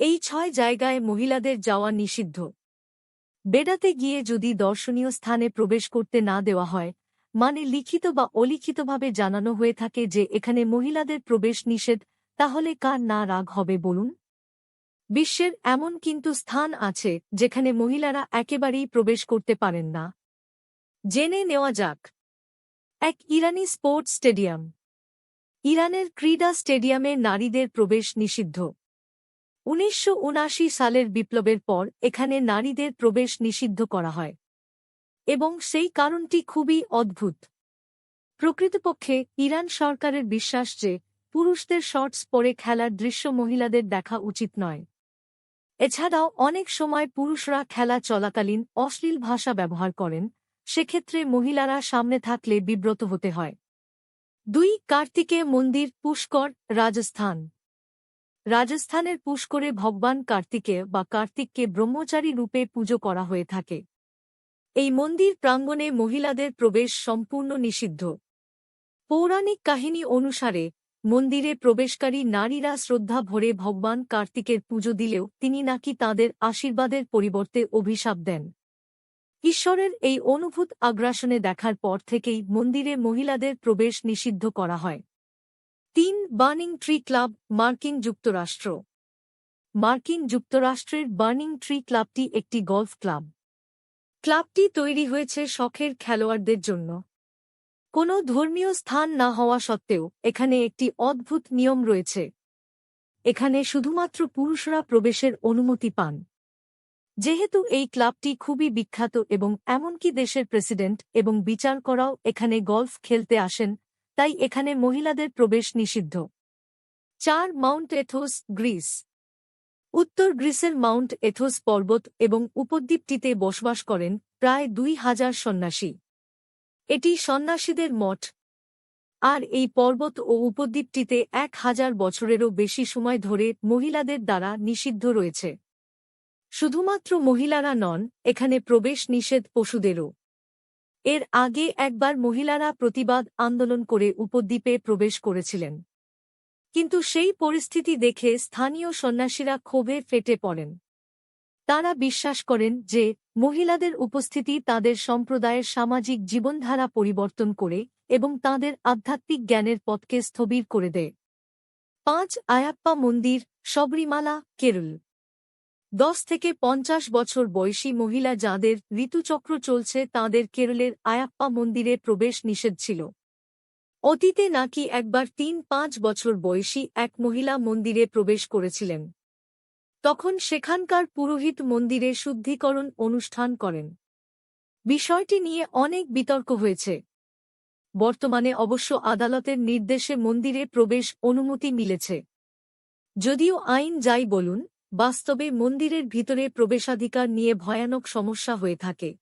এই ছয় জায়গায় মহিলাদের যাওয়া নিষিদ্ধ। বেড়াতে গিয়ে যদি দর্শনীয় স্থানে প্রবেশ করতে না দেওয়া হয় মানে লিখিত বা অলিখিতভাবে জানানো হয়ে থাকে যে এখানে মহিলাদের প্রবেশ নিষেধ, তাহলে কার না রাগ হবে বলুন? বিশ্বের এমন কিন্তু স্থান আছে যেখানে মহিলারা একেবারেই প্রবেশ করতে পারেন না। জেনে নেওয়া যাক। এক ইরানি স্পোর্টস স্টেডিয়াম। ইরানের ক্রীড়া স্টেডিয়ামে নারীদের প্রবেশ নিষিদ্ধ। উনিশশো সালের বিপ্লবের পর এখানে নারীদের প্রবেশ নিষিদ্ধ করা হয়। এবং সেই কারণটি খুবই অদ্ভুত। প্রকৃতপক্ষে ইরান সরকারের বিশ্বাস যে পুরুষদের শর্টস পরে খেলার দৃশ্য মহিলাদের দেখা উচিত নয়। এছাড়াও অনেক সময় পুরুষরা খেলা চলাকালীন অশ্লীল ভাষা ব্যবহার করেন, সেক্ষেত্রে মহিলারা সামনে থাকলে বিব্রত হতে হয়। দুই কার্তিকে মন্দির, পুষ্কর, রাজস্থান। রাজস্থানের পুষ্করে ভগবান কার্তিকে বা কার্তিককে ব্রহ্মচারী রূপে পুজো করা হয়ে থাকে। এই মন্দির প্রাঙ্গণে মহিলাদের প্রবেশ সম্পূর্ণ নিষিদ্ধ। পৌরাণিক কাহিনী অনুসারে, মন্দিরে প্রবেশকারী নারীরা শ্রদ্ধা ভরে ভগবান কার্তিকের পুজো দিলেও তিনি নাকি তাদের আশীর্বাদের পরিবর্তে অভিশাপ দেন। ঈশ্বরের এই অনুভূত আগ্রাসনে দেখার পর থেকেই মন্দিরে মহিলাদের প্রবেশ নিষিদ্ধ করা হয়। তিন বার্নিং ট্রি ক্লাব মার্কিন যুক্তরাষ্ট্র। মার্কিন যুক্তরাষ্ট্রের বার্নিং ট্রি ক্লাবটি একটি গলফ ক্লাব। ক্লাবটি তৈরি হয়েছে শখের খেলোয়াড়দের জন্য। কোনো ধর্মীয় স্থান না হওয়া সত্ত্বেও এখানে একটি অদ্ভুত নিয়ম রয়েছে। এখানে শুধুমাত্র পুরুষরা প্রবেশের অনুমতি পান। যেহেতু এই ক্লাবটি খুবই বিখ্যাত এবং এমনকি দেশের প্রেসিডেন্ট এবং বিচার করাও এখানে গলফ খেলতে আসেন তাই এখানে মহিলাদের প্রবেশ নিষিদ্ধ। চার, মাউন্ট এথোস, গ্রিস। উত্তর গ্রিসের মাউন্ট এথোস পর্বত এবং উপদ্বীপটিতে বসবাস করেন প্রায় দুই হাজার সন্ন্যাসী। এটি সন্ন্যাসীদের মঠ। আর এই পর্বত ও উপদ্বীপটিতে এক হাজার বছরেরও বেশি সময় ধরে মহিলাদের দ্বারা নিষিদ্ধ রয়েছে। শুধুমাত্র মহিলারা নন, এখানে প্রবেশ নিষেধ পশুদেরও। এর আগে একবার মহিলারা প্রতিবাদ আন্দোলন করে উপদ্বীপে প্রবেশ করেছিলেন। কিন্তু সেই পরিস্থিতি দেখে স্থানীয় সন্ন্যাসীরা ক্ষোভে ফেটে পড়েন। তারা বিশ্বাস করেন যে মহিলাদের উপস্থিতি তাদের সম্প্রদায়ের সামাজিক জীবনধারা পরিবর্তন করে এবং তাদের আধ্যাত্মিক জ্ঞানের পথকে স্থবির করে দেয়। পাঁচ আয়াপ্পা মন্দির, শবরীমালা, কেরল। দশ থেকে পঞ্চাশ বছর বয়সী মহিলা যাঁদের ঋতুচক্র চলছে তাঁদের কেরলের আয়াপ্পা মন্দিরে প্রবেশ নিষেধ ছিল। অতীতে নাকি একবার তিন পাঁচ বছর বয়সী এক মহিলা মন্দিরে প্রবেশ করেছিলেন। তখন সেখানকার পুরোহিত মন্দিরে শুদ্ধিকরণ অনুষ্ঠান করেন। বিষয়টি নিয়ে অনেক বিতর্ক হয়েছে। বর্তমানে অবশ্য আদালতের নির্দেশে মন্দিরে প্রবেশ অনুমতি মিলেছে। যদিও আইন যাই বলুন বাস্তবে মন্দিরের ভিতরে প্রবেশাধিকার নিয়ে ভয়ানক সমস্যা হয়ে থাকে।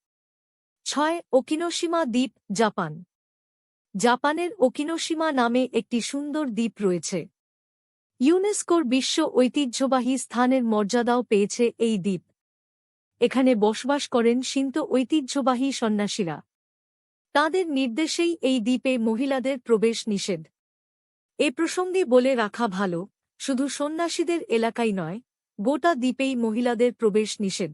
ছয় ওকিনোসীমা দ্বীপ, জাপান। জাপানের ওকিনোসীমা নামে একটি সুন্দর দ্বীপ রয়েছে। ইউনেস্কোর বিশ্ব ঐতিহ্যবাহী স্থানের মর্যাদাও পেয়েছে এই দ্বীপ। এখানে বসবাস করেন সিন্ত ঐতিহ্যবাহী সন্ন্যাসীরা। তাদের নির্দেশেই এই দ্বীপে মহিলাদের প্রবেশ নিষেধ। এ প্রসঙ্গে বলে রাখা ভালো, শুধু সন্ন্যাসীদের এলাকাই নয় গোটা দ্বীপেই মহিলাদের প্রবেশ নিষেধ।